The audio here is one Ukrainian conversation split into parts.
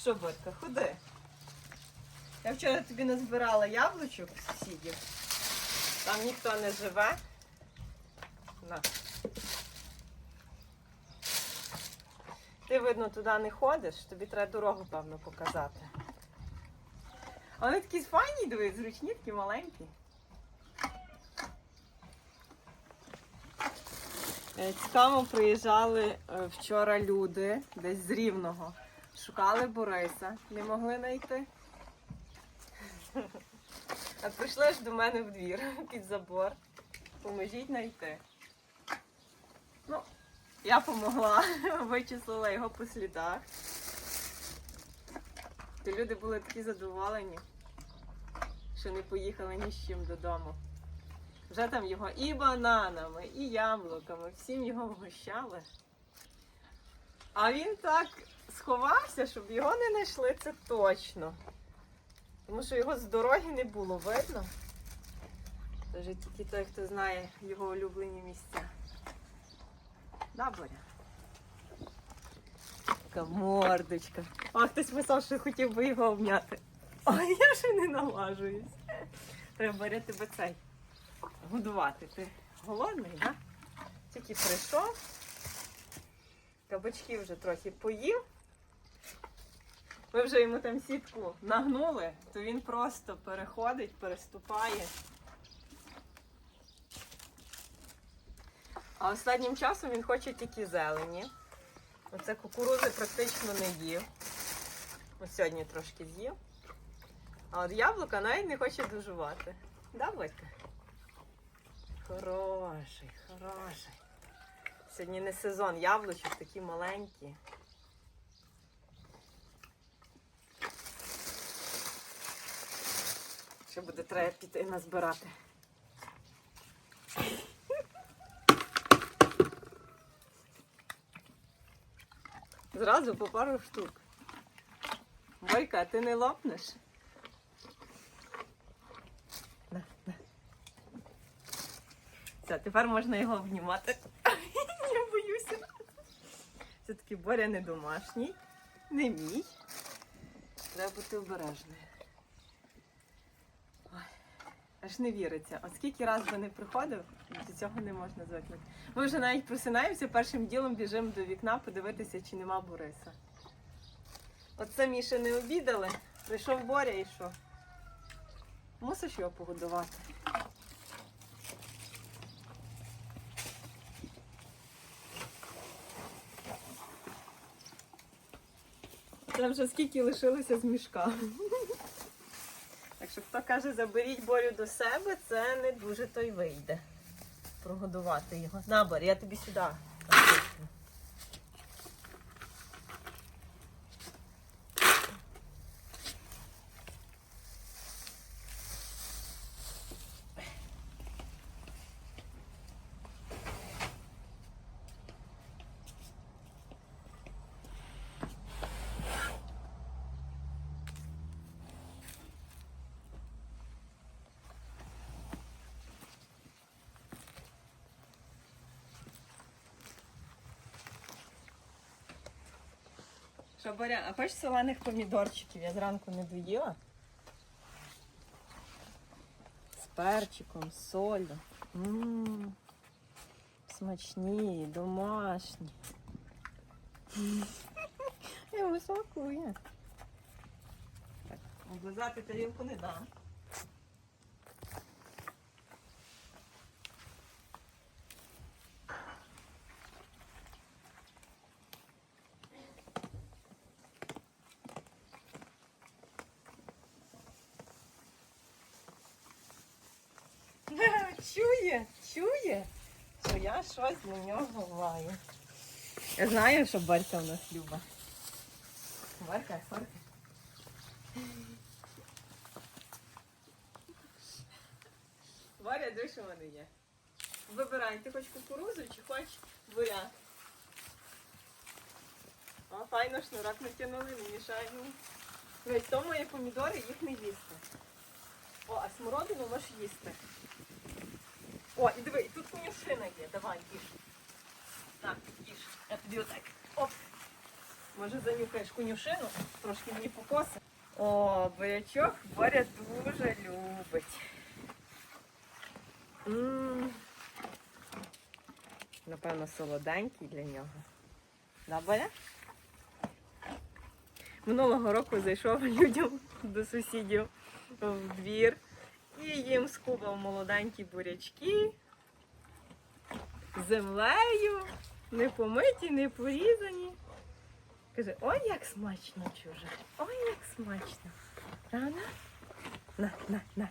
Що, Борька, ходи. Я вчора тобі назбирала яблучок з сусідів. Там ніхто не живе. На. Ти, видно, туди не ходиш, тобі треба дорогу, певно, показати. А вони такі файні, дивись, зручні, такі маленькі. Е, Цікаво приїжджали е, вчора люди десь з Рівного. Шукали Бориса, не могли знайти. А прийшли ж до мене в двір під забор. Поможіть знайти. Ну, я помогла, вичислила його по слідах. І люди були такі задоволені, що не поїхали ні з чим додому. Вже там його і бананами, і яблуками, всім його вгощали. А він так сховався, щоб його не знайшли, це точно. Тому що його з дороги не було видно. Тож тільки той, хто знає його улюблені місця. Да, Боря? Така мордочка. А хтось писав, що хотів би його обняти. Ой, я ще не налажуюсь. Треба Боря, тебе цей годувати. Ти голодний? Да? Тільки прийшов. Кабачки вже трохи поїв. Ми вже йому там сітку нагнули, то він просто переходить, переступає. А останнім часом він хоче тільки зелені. Оце кукурузи практично не їв. Ось сьогодні трошки з'їв. А от яблука навіть не хоче дожувати. Да, Бодька? Хороший, хороший. Сьогодні не сезон яблучок, такі маленькі. Ще буде треба піти назбирати. Зразу по пару штук. Бойка, ти не лопнеш? Все, тепер можна його обнімати. Я боюся. Все-таки Боря не домашній, не мій. Треба бути обережною. Аж не віриться. От скільки раз би не приходив, до цього не можна звикнути. Ми вже навіть просинаємося, першим ділом біжимо до вікна подивитися, чи нема Бориса. От самі ще не обідали, прийшов Боря і що? Мусиш його погодувати. Це вже скільки лишилося з мішка. Хто каже, заберіть Борю до себе, це не дуже то й вийде. Прогодувати його. Набор, я тобі сюди. Що, Боря, а хочеш солених помідорчиків? Я зранку не доїла. З перчиком, солью. -м. смачні, домашні. Високує. Так, облизати тарілку не дам. Чує, чує, що я щось на нього маю. Я знаю, що Барка в нас любить. Барка, Барка. Варя, де що в мене є? Вибирай, ти хочеш кукурузу чи хочеш буряк? О, файно шнурок натягнули, не мішаємо. Дивись, то мої помідори, їх не їсти. О, а смородину можеш їсти. О, і диви, і тут конюшина є. Давай, їж. Так, їж. Я тобі отак. Оп. Може занюхаєш конюшину, трошки мені покоси. О, бурячок Боря дуже любить. М. Напевно, солоденький для нього. Да, Боря? Минулого року зайшов людям до сусідів в двір і їм скубав молоденькі бурячки землею, не помиті, не порізані. Каже, ой, як смачно, чуже. Ой, як смачно. Правда? На, на, на.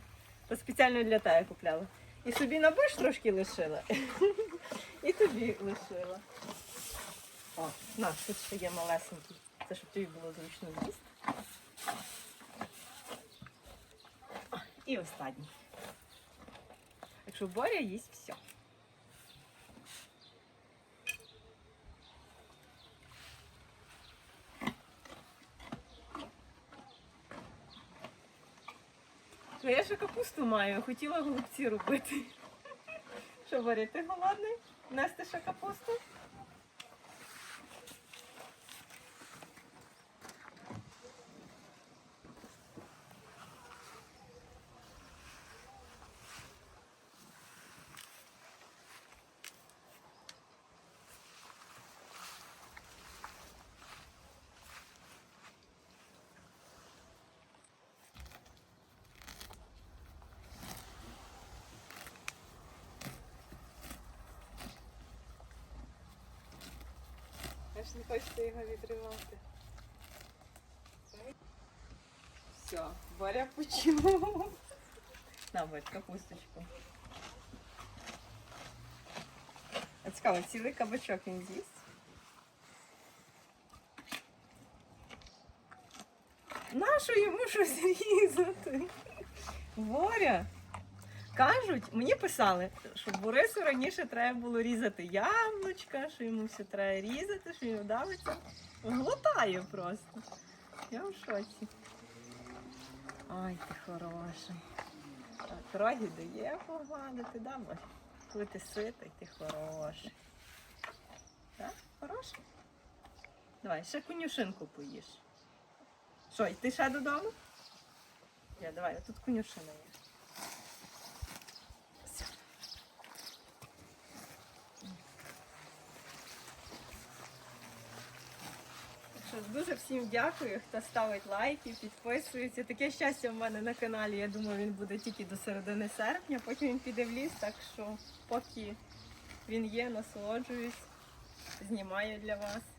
То спеціально для тебе купляла. І собі на борщ трошки лишила. І тобі лишила. О, на, тут ще є малесенький. Це щоб тобі було зручно з'їсти. І останній. Якщо Боря їсть все. Я ще капусту маю, хотіла голубці робити. Що, Боря, ти голодний? Нести ще капусту? Не хочете його відривати. Все, Боря почув. На, Борь, капусточку. А цікаво, цілий кабачок він з'їсть. Нащо йому щось різати? Боря. Кажуть, мені писали, що Борису раніше треба було різати яблучка, що йому все треба різати, що він вдавиться. Глотає просто. Я в шоці. Ай, ти хороший. Так, роги дає погладити, да, Коли ти ситий, ти хороший. Так, хороший? Давай, ще конюшинку поїж. Що, йти ще додому? Я, давай, тут конюшина є. Так Дуже всім дякую, хто ставить лайки, підписується. Таке щастя в мене на каналі. Я думаю, він буде тільки до середини серпня, потім він піде в ліс, так що поки він є, насолоджуюсь, знімаю для вас.